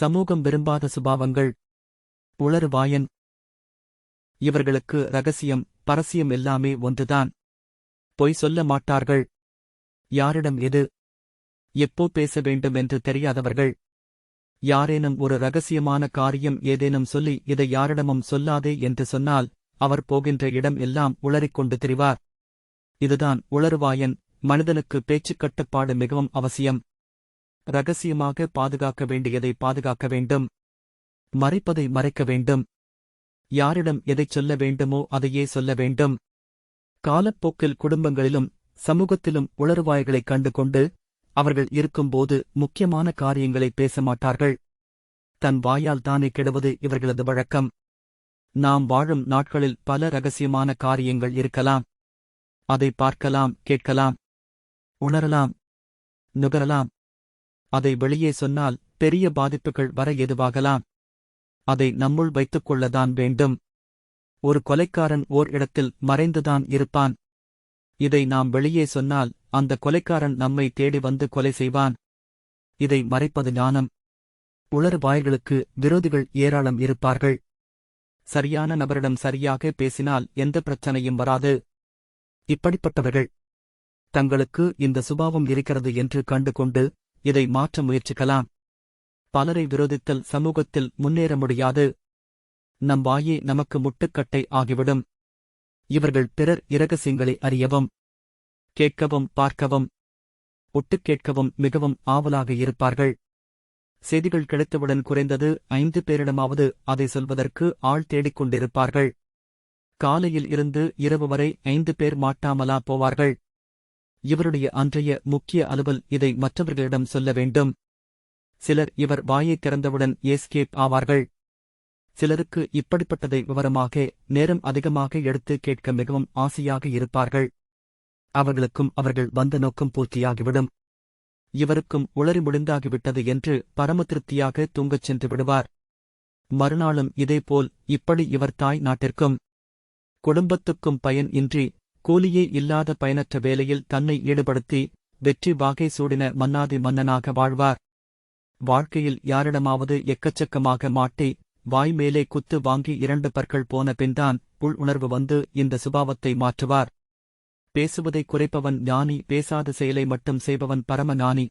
சமூகம் விரும்பாத சுபாவங்கள். உளறுவாயன் இவர்களுக்கு ரகசியம் பரசியம் எல்லாமே ஒன்றுதான். பொய் சொல்ல மாட்டார்கள். யாரிடம் எது? எப்போ பேச வேண்டும் என்று தெரியாதவர்கள். யாரேனும் ஒரு ரகசியமான காரியம் ஏதேனும் சொல்லி இதை யாரிடமும் சொல்லாதே என்று சொன்னால் அவர் போகின்ற இடம் எல்லாம் உளறிக்கொண்டு திரிவார். இதுதான் உளறுவாயன் மனிதனுக்கு பேச்சுக் கட்டுப்பாடு மிகவும் அவசியம். ரகசியமாக பாதுகாக்க வேண்டியதை பாதுகாக்க வேண்டும். மறைப்பதை மறைக்க வேண்டும். யாரிடம் எதைச் சொல்ல வேண்டுமோ அதையே சொல்ல வேண்டும். காலப்போக்கில் குடும்பங்களிலும் சமூகத்திலும் உளறுவாய்களைக் கண்டு கொண்டு அவர்கள் இருக்கும்போது முக்கியமான காரியங்களை பேச மாட்டார்கள் தன் வாயால் தானே கெடுவது இவர்களது வழக்கம். நாம் வாழும் நாட்களில் பல ரகசியமான காரியங்கள் இருக்கலாம். அதை பார்க்கலாம் கேட்கலாம். உணரலாம். நுகரலாம். அதை வெளியே சொன்னால் பெரிய பாதிப்புகள் வர எதுவாகலாம்? அதை நம்முள் வைத்துக் கொள்ளதான் வேண்டும். ஒரு கொலைக்காரன் ஓர் இடத்தில் மறைந்துதான் இருப்பான். இதை நாம் வெளியே சொன்னால் அந்த கொலைக்காரன் நம்மை தேடி வந்து கொலை செய்வான். இதை மறைப்பது ஞானம். உளறு வாய்களுக்கு விரோதிகள் ஏராளம் இருப்பார்கள். சரியான நபரிடம் சரியாக பேசினால் எந்த பிரச்சனையும் வராது. இப்படிப்பட்டவர்கள் தங்களுக்கு இந்த சுபாவம் இருக்கிறது என்று கண்டுகொண்டு இதை மாற்ற முயற்சிக்கலாம். பலரை விரோதித்தல் சமூகத்தில் முன்னேற முடியாது. நம் வாயே நமக்கு முட்டுக்கட்டை ஆகிவிடும். இவர்கள் பிறர் இரகசியங்களை அறியவும் கேட்கவும் பார்க்கவும் ஒட்டுக் கேட்கவும் மிகவும் ஆவலாக இருப்பார்கள். செய்திகள் கிடைத்தவுடன் குறைந்தது ஐந்து பேரிடமாவது அதை சொல்வதற்கு ஆள் தேடிக் கொண்டிருப்பார்கள். காலையில் இருந்து இரவு வரை ஐந்து பேர் மாட்டாமலா போவார்கள். இவருடைய அன்றைய முக்கிய அலுவல் இதை மற்றவர்களிடம் சொல்ல வேண்டும். சிலர் இவர் வாயைத் திறந்தவுடன் ஏஸ்கேப் ஆவார்கள். சிலருக்கு இப்படிப்பட்டதை விவரமாக நேரம் அதிகமாக எடுத்து கேட்க மிகவும் ஆசையாக இருப்பார்கள். அவர்களுக்கும் அவர்கள் வந்த நோக்கம் பூர்த்தியாகிவிடும். இவருக்கும் உளறி முடிந்தாகிவிட்டது என்று பரம திருப்தியாக தூங்கச் சென்று விடுவார். மறுநாளும் இதேபோல் இப்படி இவர் தாய் நாட்டிற்கும் குடும்பத்துக்கும் பயன் இன்றி கூலியே இல்லாத பயனற்ற வேலையில் தன்னை ஈடுபடுத்தி வெற்றி வாகை சூடின மன்னாதி மன்னனாக வாழ்வார். வாழ்க்கையில் யாரிடமாவது எக்கச்சக்கமாக மாட்டி வாய் மேலே குத்து வாங்கி இரண்டு பற்கள் போன பின்தான் உள் உணர்வு வந்து இந்த சுபாவத்தை மாற்றுவார். பேசுவதை குறைப்பவன் ஞானி பேசாத செயலை மட்டும் செய்பவன் பரம ஞானி